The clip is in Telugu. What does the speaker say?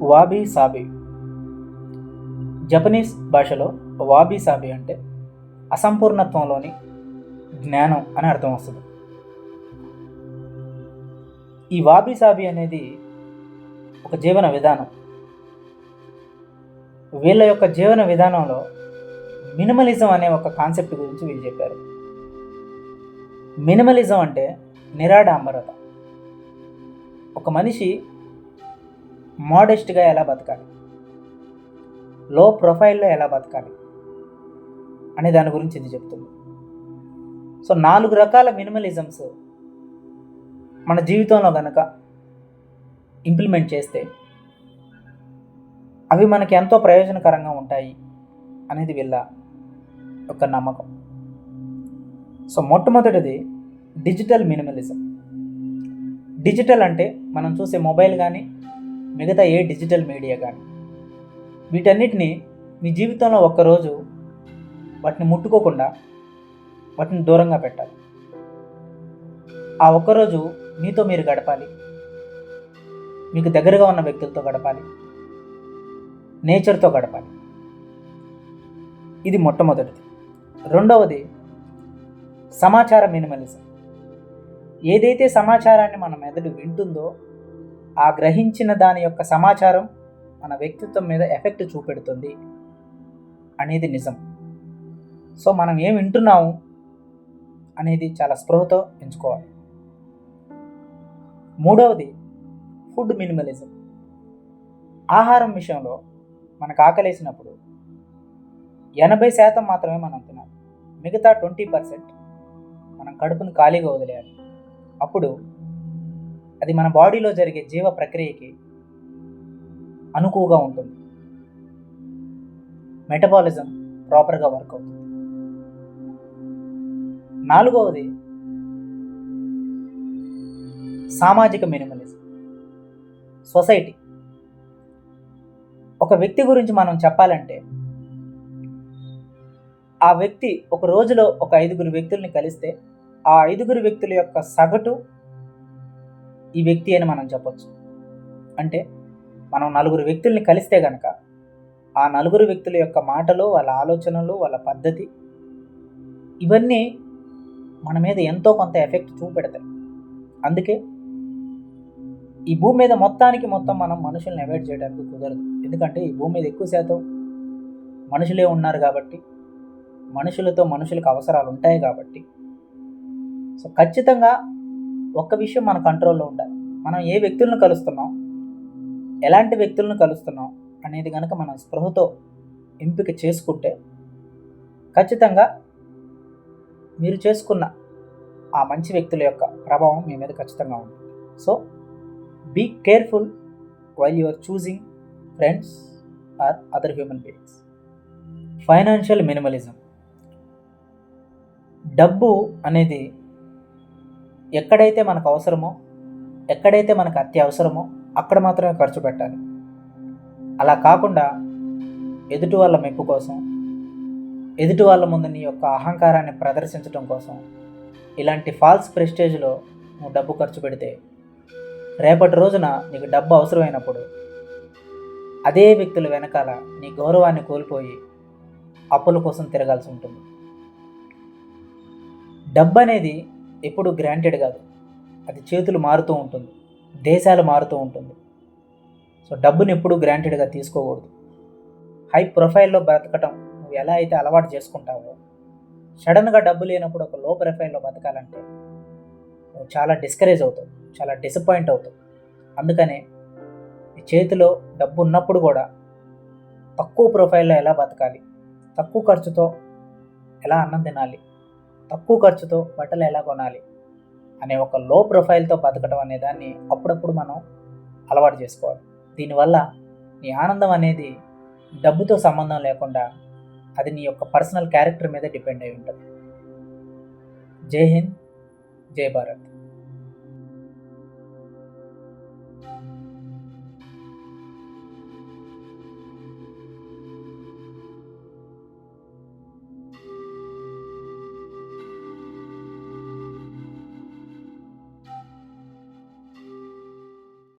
వాబీ సాబీ. జపనీస్ భాషలో వాబీ సాబీ అంటే అసంపూర్ణత్వంలోని జ్ఞానం అని అర్థం వస్తుంది. ఈ వాబీ సాబీ అనేది ఒక జీవన విధానం. వీళ్ళ యొక్క జీవన విధానంలో మినిమలిజం అనే ఒక కాన్సెప్ట్ గురించి వీళ్ళు చెప్పారు. మినిమలిజం అంటే నిరాడంబరత. ఒక మనిషి మోడెస్ట్గా ఎలా బతకాలి? లో ప్రొఫైల్లో ఎలా బతకాలి? అనే దాని గురించి ఇది చెప్తుంది. సో నాలుగు రకాల మినిమలిజమ్స్ మన జీవితంలో కనుక ఇంప్లిమెంట్ చేస్తే అవి మనకి ఎంతో ప్రయోజనకరంగా ఉంటాయి అనేది వీళ్ళ ఒక నమ్మకం. సో మొట్టమొదటిది డిజిటల్ మినిమలిజం. డిజిటల్ అంటే మనం చూసే మొబైల్ కానీ మిగతా ఏ డిజిటల్ మీడియా కానీ. వీటన్నిటిని మీ జీవితంలో ఒక్కరోజు వాటిని ముట్టుకోకుండా వాటిని దూరంగా పెట్టాలి. ఆ ఒక్కరోజు మీతో మీరు గడపాలి. మీకు దగ్గరగా ఉన్న వ్యక్తులతో గడపాలి. నేచర్తో గడపాలి. ఇది మొట్టమొదటిది. రెండవది సమాచార మినిమలిజం. ఏదైతే సమాచారాన్ని మన మెదడు వింటుందో ఆ గ్రహించిన దాని యొక్క సమాచారం మన వ్యక్తిత్వం మీద ఎఫెక్ట్ చూపెడుతుంది అనేది నిజం. సో మనం ఏం వింటున్నాము అనేది చాలా స్పృహతో ఎంచుకోవాలి. మూడవది ఫుడ్ మినిమలిజం. ఆహారం విషయంలో మనకు ఆకలేసినప్పుడు ఎనభై శాతం మాత్రమే మనం తినాలి. మిగతా ట్వంటీ పర్సెంట్ మనం కడుపును ఖాళీగా వదిలేయాలి. అప్పుడు అది మన బాడీలో జరిగే జీవ ప్రక్రియకి అనుకువగా ఉంటుంది. మెటబాలిజం ప్రాపర్గా వర్క్ అవుతుంది. నాలుగవది సామాజిక మినిమలిజం సొసైటీ ఒక వ్యక్తి గురించి మనం చెప్పాలంటే ఆ వ్యక్తి ఒక రోజులో ఒక ఐదుగురు వ్యక్తుల్ని కలిస్తే ఆ ఐదుగురు వ్యక్తుల యొక్క సగటు ఈ వ్యక్తి అని మనం చెప్పొచ్చు. అంటే మనం నలుగురు వ్యక్తుల్ని కలిస్తే గనక ఆ నలుగురు వ్యక్తుల యొక్క మాటలు వాళ్ళ ఆలోచనలు వాళ్ళ పద్ధతి ఇవన్నీ మన మీద ఎంతో కొంత ఎఫెక్ట్ చూపెడతాయి. అందుకే ఈ భూమి మీద మొత్తానికి మొత్తం మనం మనుషుల్ని అవాయిడ్ చేయడానికి కుదరదు. ఎందుకంటే ఈ భూమి మీద ఎక్కువ శాతం మనుషులే ఉన్నారు కాబట్టి మనుషులతో మనుషులకు అవసరాలు ఉంటాయి కాబట్టి. సో ఖచ్చితంగా ఒక్క విషయం మన కంట్రోల్లో ఉండాలి. మనం ఏ వ్యక్తులను కలుస్తున్నాం? ఎలాంటి వ్యక్తులను కలుస్తున్నాం? అనేది కనుక మనం స్పృహతో ఎంపిక చేసుకుంటే ఖచ్చితంగా మీరు చేసుకున్న ఆ మంచి వ్యక్తుల యొక్క ప్రభావం మీ మీద ఖచ్చితంగా ఉంటుంది. So be careful while you are choosing friends or other human beings financial minimalism డబ్బు అనేది ఎక్కడైతే మనకు అవసరమో ఎక్కడైతే మనకు అత్యవసరమో అక్కడ మాత్రమే ఖర్చు పెట్టాలి. అలా కాకుండా ఎదుటి వాళ్ళ మెప్పు కోసం ఎదుటి వాళ్ళ ముందు నీ యొక్క అహంకారాన్ని ప్రదర్శించడం కోసం ఇలాంటి ఫాల్స్ ప్రెస్టేజ్లో నువ్వు డబ్బు ఖర్చు పెడితే రేపటి రోజున నీకు డబ్బు అవసరమైనప్పుడు అదే వ్యక్తుల వెనకాల నీ గౌరవాన్ని కోల్పోయి అప్పుల కోసం తిరగాల్సి ఉంటుంది. డబ్బు అనేది ఎప్పుడు గ్రాంటెడ్ కాదు. అది చేతులు మారుతూ ఉంటుంది దేశాలు మారుతూ ఉంటుంది. సో డబ్బుని ఎప్పుడు గ్రాంటెడ్గా తీసుకోకూడదు. హై ప్రొఫైల్లో బ్రతకటం నువ్వు ఎలా అయితే అలవాటు చేసుకుంటావో సడన్గా డబ్బు లేనప్పుడు ఒక లో ప్రొఫైల్లో బతకాలంటే నువ్వు చాలా డిస్కరేజ్ అవుతావు చాలా డిసప్పాయింట్ అవుతావు. అందుకనే నీ చేతిలో డబ్బు ఉన్నప్పుడు కూడా తక్కువ ప్రొఫైల్లో ఎలా బతకాలి తక్కువ ఖర్చుతో ఎలా అన్నం తినాలి తక్కువ ఖర్చుతో బట్టలు ఎలా కొనాలి అనే ఒక లో ప్రొఫైల్తో బతకడం అనే దాన్ని అప్పుడప్పుడు మనం అలవాటు చేసుకోవాలి. దీనివల్ల నీ ఆనందం అనేది డబ్బుతో సంబంధం లేకుండా అది నీ యొక్క పర్సనల్ క్యారెక్టర్ మీద డిపెండ్ అయి ఉంటుంది. జై హింద్ జై భారత్.